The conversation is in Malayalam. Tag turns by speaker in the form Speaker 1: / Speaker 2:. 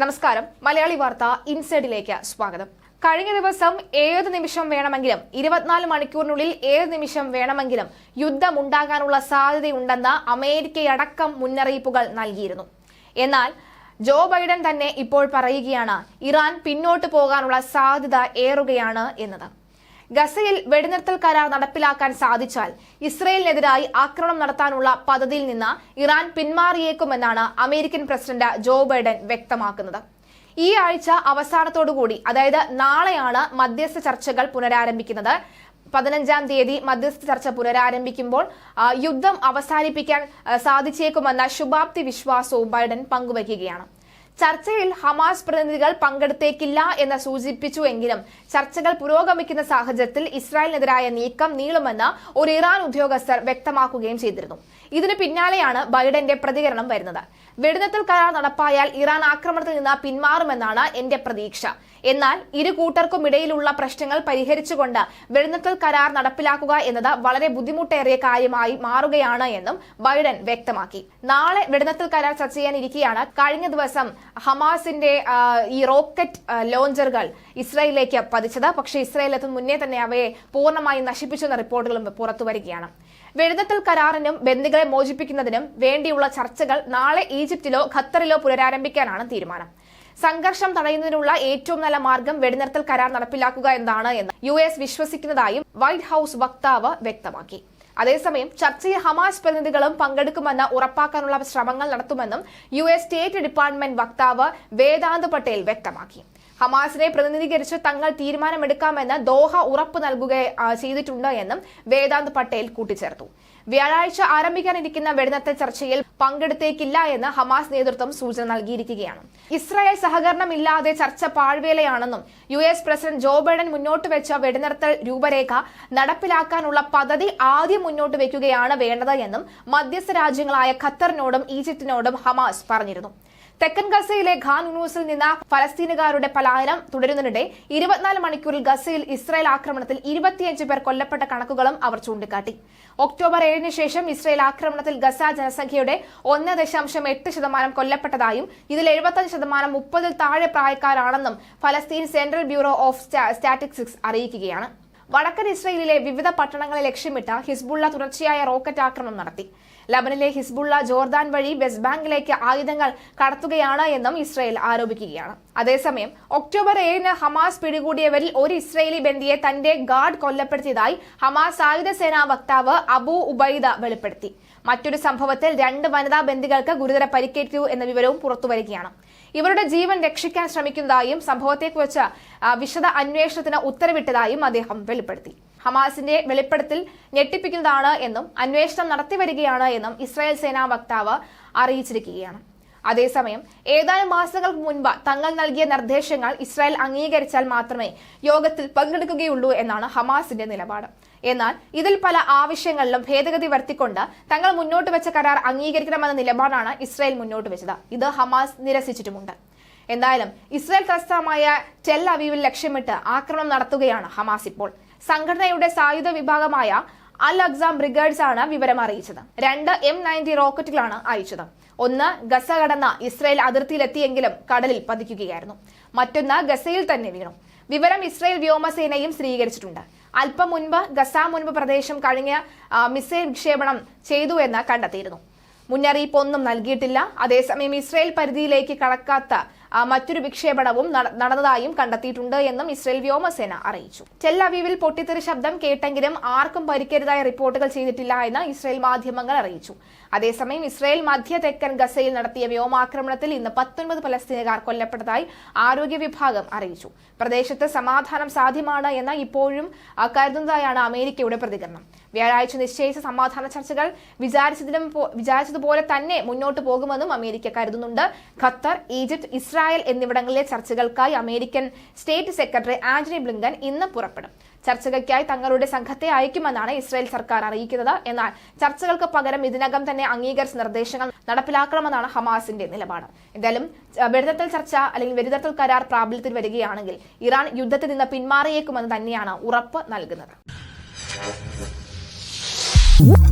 Speaker 1: നമസ്കാരം. മലയാളി വാർത്ത ഇൻസൈഡിലേക്ക് സ്വാഗതം. കഴിഞ്ഞ ദിവസം ഏത് നിമിഷം വേണമെങ്കിലും ഇരുപത്തിനാല് മണിക്കൂറിനുള്ളിൽ ഏത് നിമിഷം വേണമെങ്കിലും യുദ്ധം ഉണ്ടാകാനുള്ള സാധ്യതയുണ്ടെന്ന് അമേരിക്കയടക്കം മുന്നറിയിപ്പുകൾ നൽകിയിരുന്നു. എന്നാൽ ജോ ബൈഡൻ തന്നെ ഇപ്പോൾ പറയുകയാണ് ഇറാൻ പിന്നോട്ട് പോകാനുള്ള സാധ്യത ഏറുകയാണ് എന്നത്. ഗസയിൽ വെടിനിർത്തൽ കരാർ നടപ്പിലാക്കാൻ സാധിച്ചാൽ ഇസ്രയേലിനെതിരായി ആക്രമണം നടത്താനുള്ള പദ്ധതിയിൽ നിന്ന് ഇറാൻ പിന്മാറിയേക്കുമെന്നാണ് അമേരിക്കൻ പ്രസിഡന്റ് ജോ ബൈഡൻ വ്യക്തമാക്കുന്നത്. ഈ ആഴ്ച അവസാനത്തോടുകൂടി അതായത് നാളെയാണ് മധ്യസ്ഥ ചർച്ചകൾ പുനരാരംഭിക്കുന്നത്. പതിനഞ്ചാം തീയതി മധ്യസ്ഥ ചർച്ച പുനരാരംഭിക്കുമ്പോൾ യുദ്ധം അവസാനിപ്പിക്കാൻ സാധിച്ചേക്കുമെന്ന ശുഭാപ്തി വിശ്വാസവും ബൈഡൻ പങ്കുവയ്ക്കുകയാണ്. ചർച്ചയിൽ ഹമാസ് പ്രതിനിധികൾ പങ്കെടുത്തേക്കില്ല എന്ന് സൂചിപ്പിച്ചുവെങ്കിലും ചർച്ചകൾ പുരോഗമിക്കുന്ന സാഹചര്യത്തിൽ ഇസ്രായേലിനെതിരായ നീക്കം നീളുമെന്ന് ഒരു ഇറാൻ ഉദ്യോഗസ്ഥർ വ്യക്തമാക്കുകയും ചെയ്തിരുന്നു. ഇതിന് പിന്നാലെയാണ് ബൈഡന്റെ പ്രതികരണം വരുന്നത്. വെടിനിർത്തൽ കരാർ നടപ്പായാൽ ഇറാൻ ആക്രമണത്തിൽ നിന്ന് പിന്മാറുമെന്നാണ് എന്റെ പ്രതീക്ഷ. എന്നാൽ ഇരു കൂട്ടർക്കുമിടയിലുള്ള പ്രശ്നങ്ങൾ പരിഹരിച്ചുകൊണ്ട് വെടിനിർത്തൽ കരാർ നടപ്പിലാക്കുക എന്നത് വളരെ ബുദ്ധിമുട്ടേറിയ കാര്യമായി മാറുകയാണ് എന്നും ബൈഡൻ വ്യക്തമാക്കി. നാളെ വെടിനിർത്തൽ കരാർ ചർച്ച ചെയ്യാനിരിക്കെയാണ്. കഴിഞ്ഞ ദിവസം ഹമാസിന്റെ ഈ റോക്കറ്റ് ലോഞ്ചറുകൾ ഇസ്രായേലിലേക്ക് പതിച്ചത്. പക്ഷേ ഇസ്രായേൽ എത്തും മുന്നേ തന്നെ അവയെ പൂർണമായി നശിപ്പിച്ചെന്ന റിപ്പോർട്ടുകളും പുറത്തു വരികയാണ്. വെടിനിർത്തൽ കരാറിനും ബന്ദികളെ മോചിപ്പിക്കുന്നതിനും വേണ്ടിയുള്ള ചർച്ചകൾ നാളെ ഈജിപ്തിലോ ഖത്തറിലോ പുനരാരംഭിക്കാനാണ് തീരുമാനം. സംഘർഷം തടയുന്നതിനുള്ള ഏറ്റവും നല്ല മാർഗം വെടിനിർത്തൽ കരാർ നടപ്പിലാക്കുക എന്നാണ് എന്ന് യു എസ് വിശ്വസിക്കുന്നതായും വൈറ്റ് ഹൌസ് വക്താവ് വ്യക്തമാക്കി. അതേസമയം ചർച്ചയിൽ ഹമാസ് പ്രതിനിധികളും പങ്കെടുക്കുമെന്ന് ഉറപ്പാക്കാനുള്ള ശ്രമങ്ങൾ നടത്തുമെന്നും യു എസ് സ്റ്റേറ്റ് ഡിപ്പാർട്ട്മെന്റ് വക്താവ് വേദാന്ത് പട്ടേൽ വ്യക്തമാക്കി. ഹമാസിനെ പ്രതിനിധീകരിച്ച് തങ്ങൾ തീരുമാനമെടുക്കാമെന്ന് ദോഹ ഉറപ്പ് നൽകുക ചെയ്തിട്ടുണ്ട് എന്നും വേദാന്ത് പട്ടേൽ കൂട്ടിച്ചേർത്തു. വ്യാഴാഴ്ച ആരംഭിക്കാനിരിക്കുന്ന വെടിനിർത്തൽ ചർച്ചയിൽ പങ്കെടുത്തേക്കില്ല എന്ന് ഹമാസ് നേതൃത്വം സൂചന നൽകിയിരിക്കുകയാണ്. ഇസ്രായേൽ സഹകരണമില്ലാതെ ചർച്ച പാഴ്വേലയാണെന്നും U S president Joe Biden മുന്നോട്ട് വെച്ച വെടിനിർത്തൽ രൂപരേഖ നടപ്പിലാക്കാനുള്ള പദ്ധതി ആദ്യം മുന്നോട്ട് വെക്കുകയാണ് വേണ്ടത് എന്നും മധ്യസ്ഥ രാജ്യങ്ങളായ ഖത്തറിനോടും ഈജിപ്തിനോടും ഹമാസ് പറഞ്ഞിരുന്നു. തെക്കൻ ഗസയിലെ ഖാൻ യൂണൂസിൽ നിന്ന് ഫലസ്തീനുകാരുടെ പലായനം തുടരുന്നതിനിടെ ഇരുപത്തിനാല് മണിക്കൂറിൽ ഗസയിൽ ഇസ്രായേൽ ആക്രമണത്തിൽ ഇരുപത്തിയഞ്ച് പേർ കൊല്ലപ്പെട്ട കണക്കുകളും അവർ ചൂണ്ടിക്കാട്ടി. ഒക്ടോബർ ഏഴിന് ശേഷം ഇസ്രായേൽ ആക്രമണത്തിൽ ഗസ ജനസംഖ്യയുടെ ഒന്ന് ദശാംശം എട്ട് ശതമാനം കൊല്ലപ്പെട്ടതായും ഇതിൽ എഴുപത്തഞ്ച് ശതമാനം മുപ്പതിൽ താഴെ പ്രായക്കാരാണെന്നും ഫലസ്തീൻ സെൻട്രൽ ബ്യൂറോ ഓഫ് സ്റ്റാറ്റിസ്റ്റിക്സ് അറിയിക്കുകയാണ്. വടക്കൻ ഇസ്രയേലിലെ വിവിധ പട്ടണങ്ങളെ ലക്ഷ്യമിട്ട് ഹിസ്ബുള്ള തുടർച്ചയായ റോക്കറ്റ് ആക്രമണം നടത്തി. ലബനിലെ ഹിസ്ബുള്ള ജോർദാൻ വഴി വെസ്റ്റ് ബാങ്കിലേക്ക് ആയുധങ്ങൾ കടത്തുകയാണ് എന്നും ഇസ്രയേൽ ആരോപിക്കുകയാണ്. അതേസമയം ഒക്ടോബർ ഏഴിന് ഹമാസ് പിടികൂടിയവരിൽ ഒരു ഇസ്രയേലി ബന്ദിയെ തന്റെ ഗാർഡ് കൊല്ലപ്പെടുത്തിയതായി ഹമാസ് സായുധ സേനാ വക്താവ് അബു ഉബൈദ വെളിപ്പെടുത്തി. മറ്റൊരു സംഭവത്തിൽ രണ്ട് വനിതാ ബന്ദികൾക്ക് ഗുരുതര പരിക്കേറ്റു എന്ന വിവരവും പുറത്തുവരികയാണ്. ഇവരുടെ ജീവൻ രക്ഷിക്കാൻ ശ്രമിക്കുന്നതായും സംഭവത്തെക്കുറിച്ച് വിശദ അന്വേഷണത്തിന് ഉത്തരവിട്ടതായും അദ്ദേഹം വെളിപ്പെടുത്തി. ഹമാസിന്റെ വെളിപ്പെടുത്തൽ ഞെട്ടിപ്പിക്കുന്നതാണ് എന്നും അന്വേഷണം നടത്തിവരികയാണ് എന്നും ഇസ്രായേൽ സേനാ വക്താവ് അറിയിച്ചിരിക്കുകയാണ്. അതേസമയം ഏതാനും മാസങ്ങൾക്ക് മുൻപ് തങ്ങൾ നൽകിയ നിർദ്ദേശങ്ങൾ ഇസ്രായേൽ അംഗീകരിച്ചാൽ മാത്രമേ യോഗത്തിൽ പങ്കെടുക്കുകയുള്ളൂ എന്നാണ് ഹമാസിന്റെ നിലപാട്. എന്നാൽ ഇതിൽ പല ആവശ്യങ്ങളിലും ഭേദഗതി വരുത്തിക്കൊണ്ട് തങ്ങൾ മുന്നോട്ട് വെച്ച കരാർ അംഗീകരിക്കണമെന്ന നിലപാടാണ് ഇസ്രായേൽ മുന്നോട്ട് വെച്ചത്. ഇത് ഹമാസ് നിരസിച്ചിട്ടുമുണ്ട്. എന്തായാലും ഇസ്രായേൽ തലസ്ഥാനമായ ടെൽ അവീവിൽ ലക്ഷ്യമിട്ട് ആക്രമണം നടത്തുകയാണ് ഹമാസ് ഇപ്പോൾ. സംഘടനയുടെ സായുധ വിഭാഗമായ അൽ അക്സാം ബ്രിഗേഡ്സ് ആണ് വിവരം അറിയിച്ചത്. രണ്ട് എം നയന്റി റോക്കറ്റുകളാണ് അയച്ചത്. ഒന്ന് ഗസ കടന്ന ഇസ്രായേൽ അതിർത്തിയിലെത്തിയെങ്കിലും കടലിൽ പതിക്കുകയായിരുന്നു. മറ്റൊന്ന് ഗസയിൽ തന്നെ വീണു. വിവരം ഇസ്രായേൽ വ്യോമസേനയും സ്ഥിരീകരിച്ചിട്ടുണ്ട്. അല്പം മുൻപ് ഗസ മുൻപ് പ്രദേശം കഴിഞ്ഞ മിസൈൽ വിക്ഷേപണം ചെയ്തു എന്ന് കണ്ടെത്തിയിരുന്നു. മുന്നറിയിപ്പ് ഒന്നും നൽകിയിട്ടില്ല. അതേസമയം ഇസ്രയേൽ പരിധിയിലേക്ക് കടക്കാത്ത മറ്റൊരു വിക്ഷേപണവും നട- നടന്നതായും കണ്ടെത്തിയിട്ടുണ്ട് എന്നും ഇസ്രയേൽ വ്യോമസേന അറിയിച്ചു. ടെല്ലവീവിൽ പൊട്ടിത്തെറി ശബ്ദം കേട്ടെങ്കിലും ആർക്കും പരിക്കരുതായ റിപ്പോർട്ടുകൾ ചെയ്തിട്ടില്ല എന്ന് ഇസ്രയേൽ മാധ്യമങ്ങൾ അറിയിച്ചു. അതേസമയം ഇസ്രയേൽ മധ്യ തെക്കൻ ഗസയിൽ നടത്തിയ വ്യോമാക്രമണത്തിൽ ഇന്ന് പത്തൊൻപത് പലസ്തീനുകാർ കൊല്ലപ്പെട്ടതായി ആരോഗ്യ വിഭാഗം അറിയിച്ചു. പ്രദേശത്ത് സമാധാനം സാധ്യമാണ് എന്ന് ഇപ്പോഴും കരുതുന്നതായാണ് അമേരിക്കയുടെ പ്രതികരണം. വ്യാഴാഴ്ച നിശ്ചയിച്ച സമാധാന ചർച്ചകൾ വിചാരിച്ചതിലും വിചാരിച്ചതുപോലെ തന്നെ മുന്നോട്ട് പോകുമെന്നും അമേരിക്ക കരുതുന്നുണ്ട്. ഖത്തർ ഈജിപ്ത് ഇസ്രായേൽ എന്നിവിടങ്ങളിലെ ചർച്ചകൾക്കായി American state secretary Antony Blinken ഇന്ന് പുറപ്പെടും. ചർച്ചകൾക്കായി തങ്ങളുടെ സംഘത്തെ അയക്കുമെന്നാണ് ഇസ്രായേൽ സർക്കാർ അറിയിക്കുന്നത്. എന്നാൽ ചർച്ചകൾക്ക് പകരം ഇതിനകം തന്നെ അംഗീകരിച്ച നിർദ്ദേശങ്ങൾ നടപ്പിലാക്കണമെന്നാണ് ഹമാസിന്റെ നിലപാട്. എന്തായാലും വെടിതത്തൽ ചർച്ച അല്ലെങ്കിൽ വെടിതത്തൽ കരാർ പ്രാബല്യത്തിൽ വരികയാണെങ്കിൽ ഇറാൻ യുദ്ധത്തിൽ നിന്ന് പിന്മാറിയേക്കുമെന്ന് തന്നെയാണ് ഉറപ്പ് നൽകുന്നത്. Whoop.